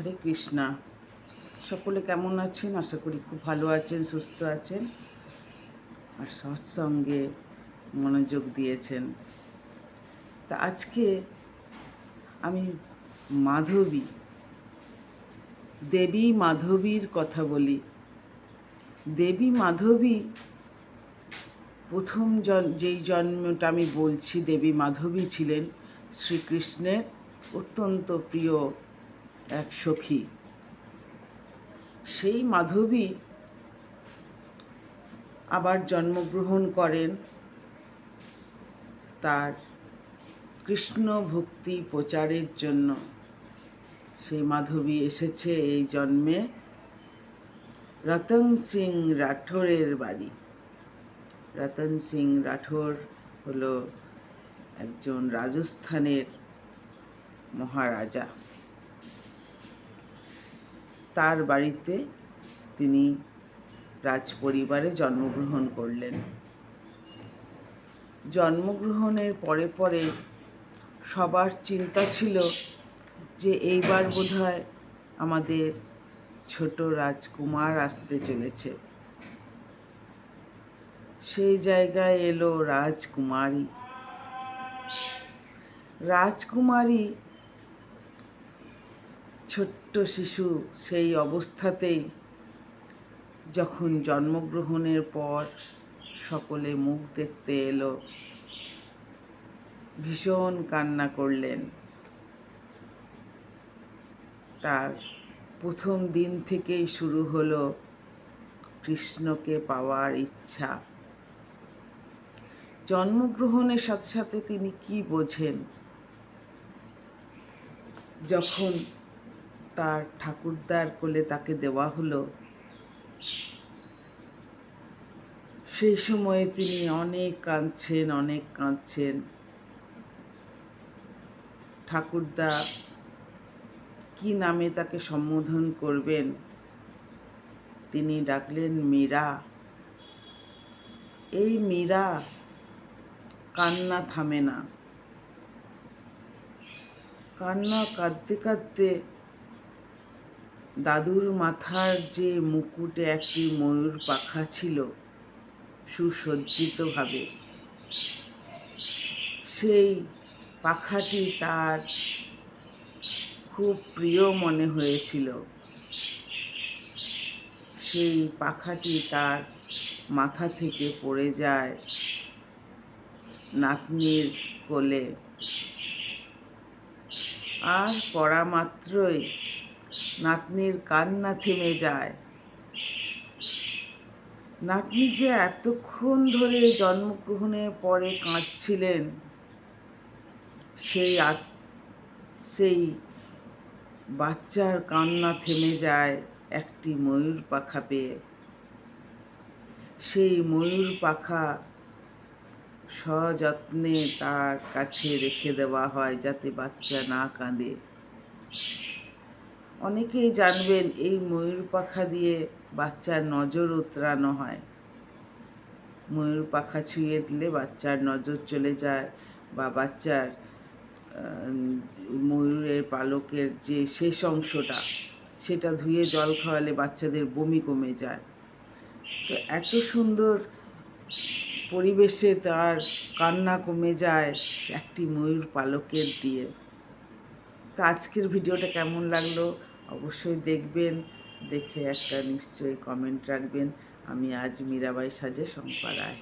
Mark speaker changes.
Speaker 1: হরে কৃষ্ণা। সকলে কেমন আছেন? আশা করি খুব ভালো আছেন, সুস্থ আছেন। আর সৎসঙ্গে মনোযোগ দিয়েছেন। তা আজকে আমি মাধবী, দেবী মাধবীর কথা বলি। দেবী মাধবী প্রথম জন, যেই জন্মটা আমি বলছি, দেবী মাধবী ছিলেন শ্রীকৃষ্ণের অত্যন্ত প্রিয় এক সখী। সেই মাধবী আবার জন্মগ্রহণ করেন তার কৃষ্ণ ভক্তি প্রচারের জন্য। সেই মাধবী এসেছে এই জন্মে রতন সিং রাঠোরের বাড়ি। রতন সিং রাঠোর হলো একজন রাজস্থানের মহারাজা। তার বাড়িতে তিনি রাজপরিবারে জন্মগ্রহণ করলেন। জন্মগ্রহণের পরে পরে সবার চিন্তা ছিল যে এইবার বোধহয় আমাদের ছোট রাজকুমার আসতে চলেছে। সেই জায়গায় এলো রাজকুমারী। রাজকুমারী ছোট্ট শিশু সেই অবস্থাতেই যখন জন্মগ্রহণের পর সকলে মুখ দেখতে এলো, ভীষণ কান্না করলেন। তার প্রথম দিন থেকেই শুরু হলো কৃষ্ণকে পাওয়ার ইচ্ছা। জন্মগ্রহণের সাথে সাথে তিনি কি বোঝেন? যখন তার ঠাকুরদার কোলে তাকে দেওয়া হলো। সেই সময়ে তিনি অনেক কাঁদছেন অনেক কাঁদছেন। ঠাকুরদা, কি নামে তাকে সম্বোধন করবেন? তিনি ডাকলেন, মীরা। এই মীরা কান্না থামে না। কান্না কাঁদতে কাঁদতে দাদুর মাথার যে মুকুটে একটি ময়ূর পাখা ছিল, সুসজ্জিতভাবে। সেই পাখাটি তার খুব প্রিয় মনে হয়েছিল। সেই পাখাটি তার মাথা থেকে পড়ে যায় নাতনির কোলে। আর পড়া মাত্রই নাতনির কান্না থেমে যায়। নাতনি যে এতক্ষণ ধরে জন্মগ্রহণের পরে কাঁদছিলেন, সেই সেই বাচ্চার কান্না থেমে যায় একটি ময়ূর পাখা পেয়ে। সেই ময়ূর পাখা সযত্নে তার কাছে রেখে দেওয়া হয় যাতে বাচ্চা না কাঁদে। অনেকেই জানবেন এই ময়ূর পাখা দিয়ে বাচ্চার নজর উতরানো হয়। ময়ূর পাখা ছুঁয়ে দিলে বাচ্চার নজর চলে যায় বা বাচ্চার ময়ূরের পালকের যে শেষ অংশটা, সেটা ধুয়ে জল খাওয়ালে বাচ্চাদের বমি কমে যায়। তো এত সুন্দর পরিবেশে তার কান্না কমে যায় একটি ময়ূর পালকের দিয়ে। তো আজকের ভিডিওটা কেমন লাগল? অবশ্যই দেখবেন দেখে একটা নিশ্চয়ই কমেন্ট রাখবেন। আমি আজ মীরাবাই সাজে শঙ্কর রায়।